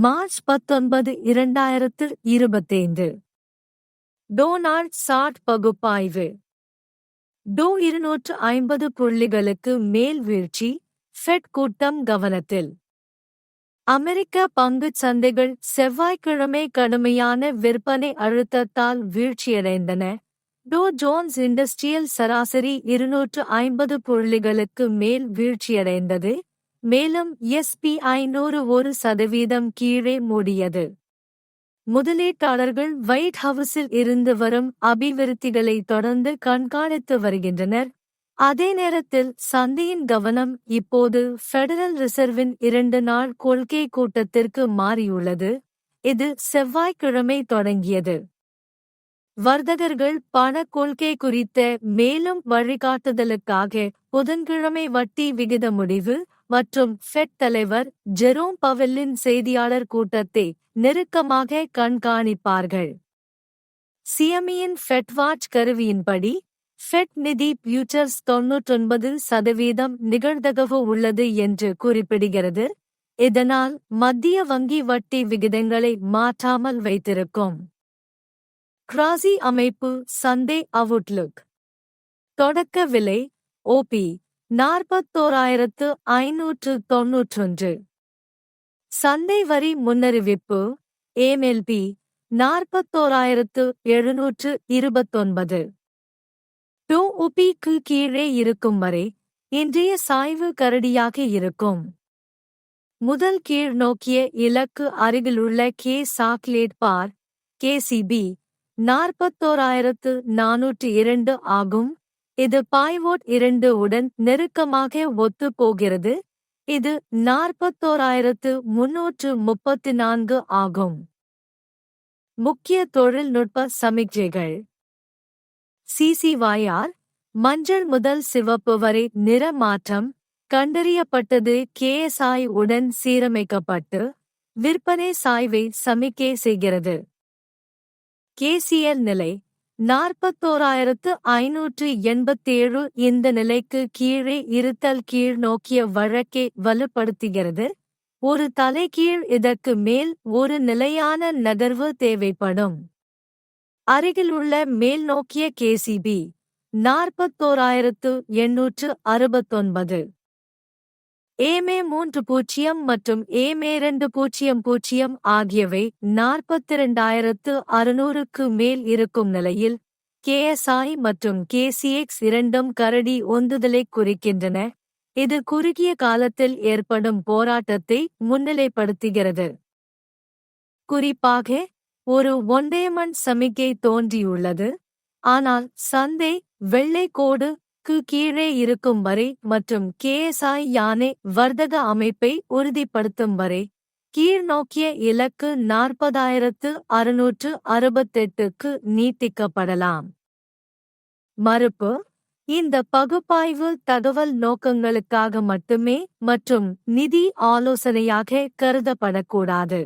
March பத்தொன்பது இரண்டாயிரத்து இருபத்தைந்து. டோனால்ட் சாட் பகுப்பாய்வு. டோ இருநூற்று ஐம்பது புள்ளிகளுக்கு மேல் வீழ்ச்சி ஃபெட் கூட்டம் கவனத்தில். அமெரிக்க பங்குச் சந்தைகள் செவ்வாய்க்கிழமை கடுமையான விற்பனை அழுத்தத்தால் வீழ்ச்சியடைந்தன. டோ ஜோன்ஸ் இண்டஸ்ட்ரியல் சராசரி இருநூற்று ஐம்பது புள்ளிகளுக்கு மேல் வீழ்ச்சியடைந்தது. மேலும் எஸ்பி ஐநூறு ஒரு சதவீதம் கீழே மூடியது. முதலீட்டாளர்கள் வைட் ஹவுஸில் இருந்து வரும் அபிவிருத்திகளை தொடர்ந்து கண்காணித்து வருகின்றனர். அதே நேரத்தில் சந்தையின் கவனம் இப்போது ஃபெடரல் ரிசர்வின் இரண்டு நாள் கொள்கை கூட்டத்திற்கு மாறியுள்ளது. இது செவ்வாய்க்கிழமை தொடங்கியது. வர்த்தகர்கள் பண கொள்கை குறித்த மேலும் வழிகாட்டுதலுக்காக புதன்கிழமை வட்டி விகித முடிவு மற்றும் ஃபெட் தலைவர் ஜெரோம் பவெல்லின் செய்தியாளர் கூட்டத்தை நெருக்கமாக கண்காணிப்பார்கள். சியமியின் ஃபெட் வாட்ச் கருவியின்படி ஃபெட் நிதி பியூச்சர்ஸ் தொன்னூற்றொன்பது சதவீதம் நிகழ்தகவு உள்ளது என்று குறிப்பிடுகிறது. இதனால் மத்திய வங்கி வட்டி விகிதங்களை மாற்றாமல் வைத்திருக்கும். கிராசி அமைப்பு சந்தே அவுட்லுக் தொடக்க விலை ஓபி நாற்பத்தோராயிரத்து ஐநூற்று தொன்னூற்றொன்று. சந்தை வரி முன்னறிவிப்பு ஏமெல்பி நாற்பத்தோராயிரத்து எழுநூற்று இருபத்தொன்பது. டூ உபிக்கு கீழே இருக்கும் வரை இன்றைய சாய்வு கரடியாக இருக்கும். முதல் கீழ் நோக்கிய இலக்கு அருகிலுள்ள கே சாக்லேட் பார் கேசிபி நாற்பத்தோராயிரத்து நானூற்று இரண்டு ஆகும். இது பாய்வோட் இரண்டு உடன் நெருக்கமாக ஒத்துப்போகிறது. இது நாற்பத்தோராயிரத்து முன்னூற்று முப்பத்தி நான்கு ஆகும். முக்கிய தொழில்நுட்ப சமிக்ஞைகள். சிசிவாயார் மஞ்சள் முதல் சிவப்பு வரை நிற மாற்றம் கண்டறியப்பட்டது கேஎஸ்ஐ உடன் சீரமைக்கப்பட்டு விற்பனை சாய்வை சமிக்கை செய்கிறது. கேசிஎல் நிலை நாற்பத்தோராயிரத்து ஐநூற்று எண்பத்தேழு இந்த நிலைக்கு கீழே இருத்தல் கீழ் நோக்கிய வழக்கை வலுப்படுத்துகிறது. ஒரு தலைகீழ் இதற்கு மேல் ஒரு நிலையான நகர்வு தேவைப்படும். அருகிலுள்ள மேல் நோக்கிய கேசிபி நாற்பத்தோராயிரத்து எண்ணூற்று அறுபத்தொன்பது. ஏமே மூன்று பூஜ்ஜியம் மற்றும் ஏமே இரண்டு பூஜ்ஜியம் பூஜ்ஜியம் ஆகியவை நாற்பத்திரண்டாயிரத்து அறுநூறுக்கு மேல் இருக்கும் நிலையில் கேஎஸ்ஐ மற்றும் கேசிஎக்ஸ் இரண்டும் கரடி ஒந்துதலை குறிக்கின்றன. இது குறுகிய காலத்தில் ஏற்படும் போராட்டத்தை முன்னிலைப்படுத்துகிறது. குறிப்பாக ஒரு ஒன்றையமன் சமிக்கை தோன்றியுள்ளது. ஆனால் சந்தை வெள்ளை கோடு க்கு கீழே இருக்கும் வரை மற்றும் கேஎஸ்ஐ யானை வர்த்தக அமைப்பை உறுதிப்படுத்தும் வரை கீழ்நோக்கிய இலக்கு நாற்பதாயிரத்து அறுநூற்று அறுபத்தெட்டுக்கு நீட்டிக்கப்படலாம். மறுப்பு இந்த பகுப்பாய்வு தகவல் நோக்கங்களுக்காக மட்டுமே மற்றும் நிதி ஆலோசனையாக கருதப்படக்கூடாது.